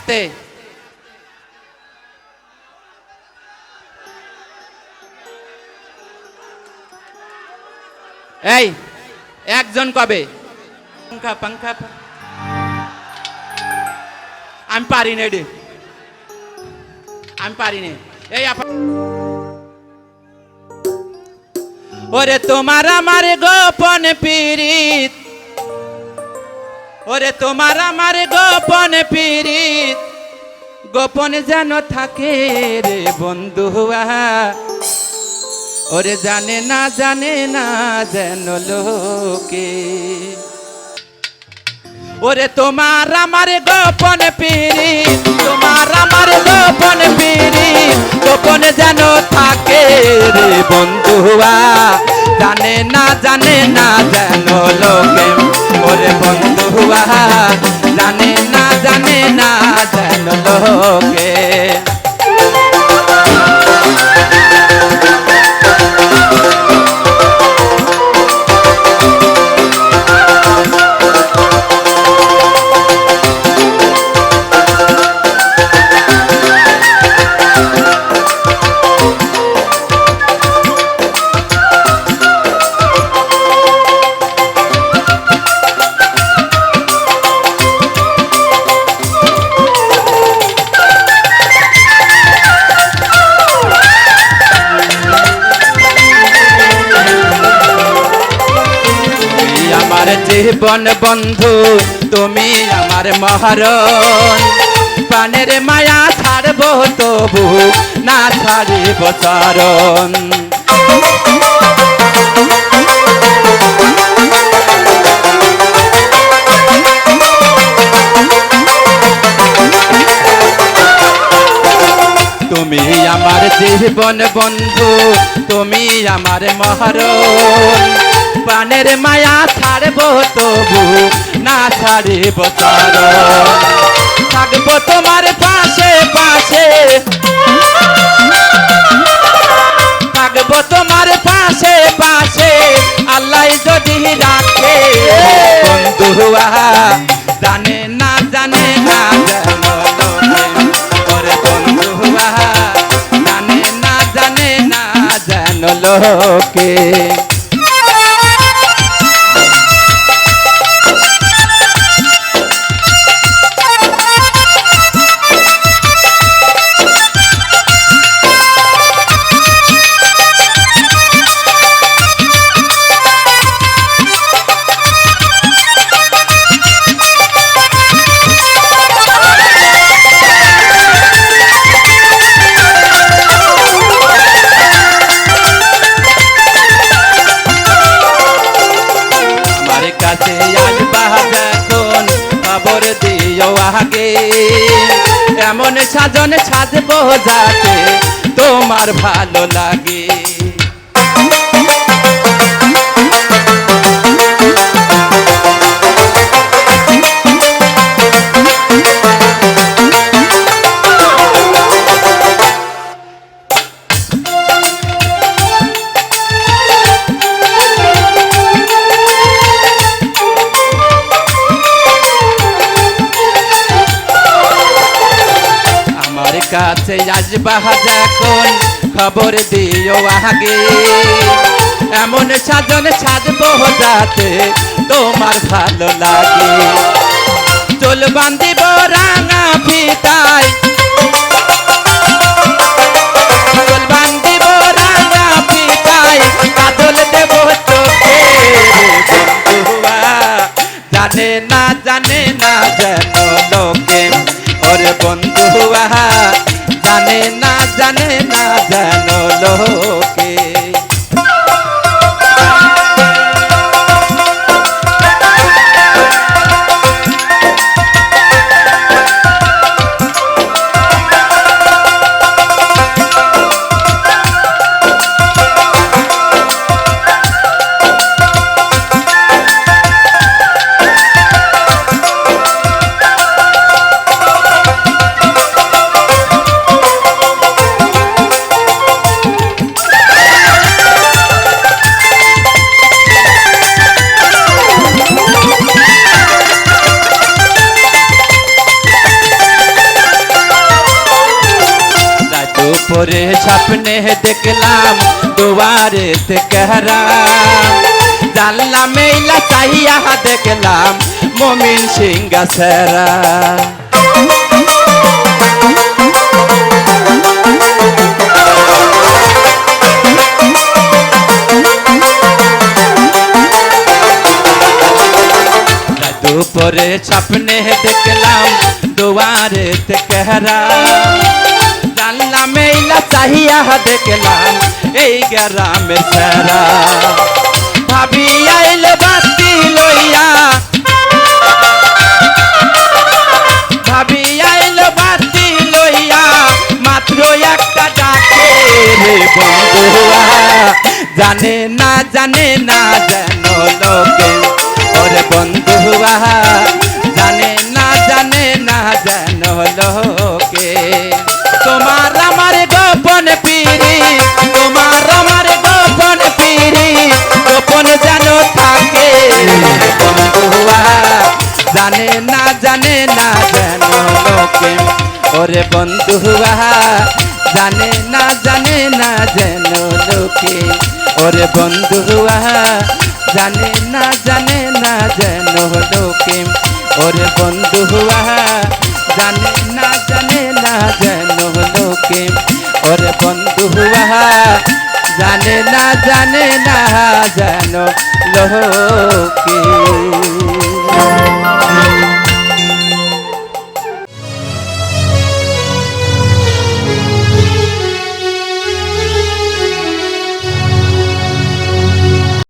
আস্তে এই, একজন কবে? পাংখা পাংখা আমি পারি না রে। আমি পারি না। এই ওরে তোমার আমার গোপন পীড়িত ওরে তোমার আমার গোপন পীড়িত, গোপন যেন থাকে রে বন্ধুয়া ওরে জানে না জানে না যেন লোকে। ওরে তোমার আমার গোপন পিড়ি তোমার আমার গোপন পিড়ি গোপন যেন থাকে রে বন্ধুয়া জানে না জানে না যেন লোকে। ওরে বন্ধুয়া জানে না জানে না যেন লোকে। জীবন বন্ধু, তুমি আমার মহারণ। প্রাণের মায়া ছাড়ব তবু না ছাড়িব চরণ। তুমি আমার জীবন বন্ধু, তুমি আমার মহারণ। প্রাণের মায়া ছাড়ব তবু, না ছাড়িব চরণ থাকব তোমার পাশে পাশে। থাকব তোমার পাশে পাশে। আল্লাহ যদি রাখে বন্ধুয়া জানে না জানে না বন্ধুয়া জানে না জানে না যেন সাজন সাজবো যাতে তোমার ভালো লাগে। আমার কাছে আসবা যখন, খবর দিও আগে। এমন সাজন সাজবো যাতে তোমার ভালো লাগে। চল বান্ধিব রাঙা জানে না জানে না জানো লোকে। দুপুরে স্বপ্নে দেখলাম দুয়ারে কেহরা জানলা মেইলা চাহিয়া দেখলাম মমিন সিংহা সেরা দুপুরে স্বপ্নে দেখলাম দুয়ারে তেহরা জানলা মেইলা চাহিয়া দেখলাম এই গ্রামের সেরা ভাবি আইল বাতি লইয়া ভাবি আইল বাতি লইয়া মাত্র একটা ডাকে রে বন্ধুয়া জানে না জানে না যেন লোকে ওরে বন্ধুয়া জানে না জানে না যেন লোকে তোমার জানে না জানে না যেন লোকে। ওরে বন্ধুয়া জানে না জানে না যেন লোকে। ওরে বন্ধুয়া জানে না জানে না যেন লোকে। ওরে বন্ধুয়া জানে না জানে না যেন লোকে। ওরে বন্ধুয়া জানে না জানে না যেন লোকে।